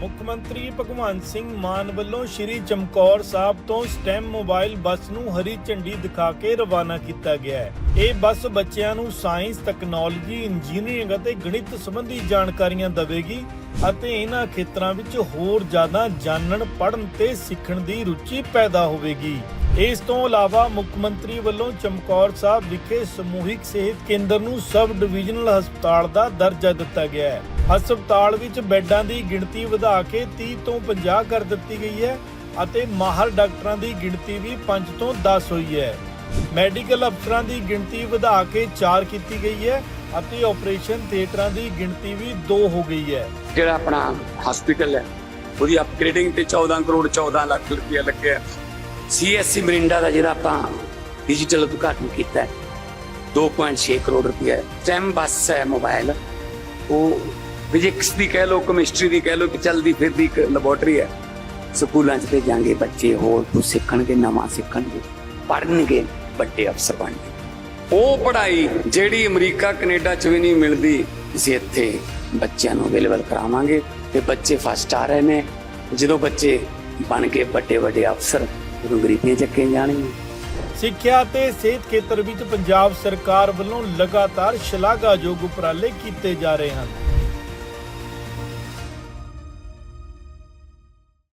ਮੁੱਖ ਮੰਤਰੀ ਭਗਵੰਤ ਸਿੰਘ ਮਾਨ ਵੱਲੋਂ ਸ਼੍ਰੀ ਚਮਕੌਰ ਸਾਹਿਬ ਤੋਂ ਸਟੈਮ ਮੋਬਾਈਲ ਬੱਸ ਨੂੰ ਹਰੀ ਝੰਡੀ ਦਿਖਾ ਕੇ ਰਵਾਨਾ ਕੀਤਾ ਗਿਆ ਹੈ। ਇਹ ਬੱਸ ਬੱਚਿਆਂ ਨੂੰ ਸਾਇੰਸ ਟੈਕਨੋਲੋਜੀ ਇੰਜੀਨੀਅਰਿੰਗ ਅਤੇ ਗਣਿਤ ਸੰਬੰਧੀ ਜਾਣਕਾਰੀਆਂ ਦੇਵੇਗੀ ਅਤੇ ਇਹਨਾਂ ਖੇਤਰਾਂ ਵਿੱਚ ਹੋਰ ਜ਼ਿਆਦਾ ਜਾਣਨ, ਪੜ੍ਹਨ ਤੇ ਸਿੱਖਣ ਦੀ ਰੁਚੀ ਪੈਦਾ ਹੋਵੇਗੀ। ਇਸ ਤੋਂ ਇਲਾਵਾ ਮੁੱਖ ਮੰਤਰੀ ਵੱਲੋਂ ਚਮਕੌਰ ਸਾਹਿਬ ਵਿਖੇ ਸਮੂਹਿਕ ਸਿਹਤ ਕੇਂਦਰ ਨੂੰ ਸਬ ਡਿਵੀਜ਼ਨਲ ਹਸਪਤਾਲ ਦਾ ਦਰਜਾ ਦਿੱਤਾ ਗਿਆ ਹੈ। ਹਸਪਤਾਲ ਵਿੱਚ ਬੈੱਡਾਂ ਦੀ ਗਿਣਤੀ ਵਧਾ ਕੇ 30 ਤੋਂ 50 ਕਰ ਦਿੱਤੀ ਗਈ ਹੈ ਅਤੇ ਮਾਹਰ ਡਾਕਟਰਾਂ ਦੀ ਗਿਣਤੀ ਵੀ 5 ਤੋਂ 10 ਹੋਈ ਹੈ। ਮੈਡੀਕਲ ਅਫਸਰਾਂ ਦੀ ਗਿਣਤੀ ਵਧਾ ਕੇ 4 ਕੀਤੀ ਗਈ ਹੈ ਅਤੇ ਆਪਰੇਸ਼ਨ ਥੀਏਟਰਾਂ ਦੀ ਗਿਣਤੀ ਵੀ 2 ਹੋ ਗਈ ਹੈ। ਜਿਹੜਾ ਆਪਣਾ ਹਸਪੀਟਲ ਹੈ, ਉਹਦੀ ਅਪਗ੍ਰੇਡਿੰਗ ਤੇ 14 ਕਰੋੜ 14 ਲੱਖ ਰੁਪਏ ਲੱਗਿਆ ਸੀਐਸਸੀ ਮਰਿੰਡਾ ਦਾ ਜਿਹੜਾ ਆਪਾਂ ਡਿਜੀਟਲ ਉਦਘਾਟਨ ਕੀਤਾ ਹੈ 2.6 ਕਰੋੜ ਰੁਪਏ ਸਟੈਮ ਬੱਸ ਹੈ ਮੋਬਾਈਲ, ਉਹ ਫਿਜ਼ਿਕਸ ਦੀ ਕਹਿ ਲਓ ਕੈਮਿਸਟਰੀ ਦੀ ਕਹਿ ਲਓ ਕਿ ਚੱਲਦੀ ਫਿਰਦੀ ਇੱਕ ਲੈਬੋਰਟਰੀ ਹੈ, ਸਕੂਲਾਂ 'ਚ ਭੇਜਾਂਗੇ ਬੱਚੇ ਹੋਰ ਕੁਝ ਸਿੱਖਣਗੇ, ਨਵਾਂ ਸਿੱਖਣਗੇ, ਪੜ੍ਹਨਗੇ, ਵੱਡੇ ਅਫਸਰ ਬਣਨਗੇ ਉਹ ਪੜ੍ਹਾਈ ਜਿਹੜੀ ਅਮਰੀਕਾ, ਕੈਨੇਡਾ 'ਚ ਵੀ ਨਹੀਂ ਮਿਲਦੀ, ਅਸੀਂ ਇੱਥੇ ਬੱਚਿਆਂ ਨੂੰ ਅਵੇਲੇਬਲ ਕਰਾਵਾਂਗੇ ਤੇ ਬੱਚੇ ਫਸਟ ਆ ਰਹੇ ਨੇ। ਜਦੋਂ ਬੱਚੇ ਬਣ ਕੇ ਵੱਡੇ ਵੱਡੇ ਅਫਸਰ, ਉਦੋਂ ਗਰੀਬੀਆਂ ਚੱਕੇ ਜਾਣਗੇ ਸਿੱਖਿਆ ਤੇ ਸਿਹਤ ਖੇਤਰ ਵਿੱਚ ਪੰਜਾਬ ਸਰਕਾਰ ਵੱਲੋਂ ਲਗਾਤਾਰ ਸ਼ਲਾਘਾਯੋਗ ਉਪਰਾਲੇ ਕੀਤੇ ਜਾ ਰਹੇ ਹਨ।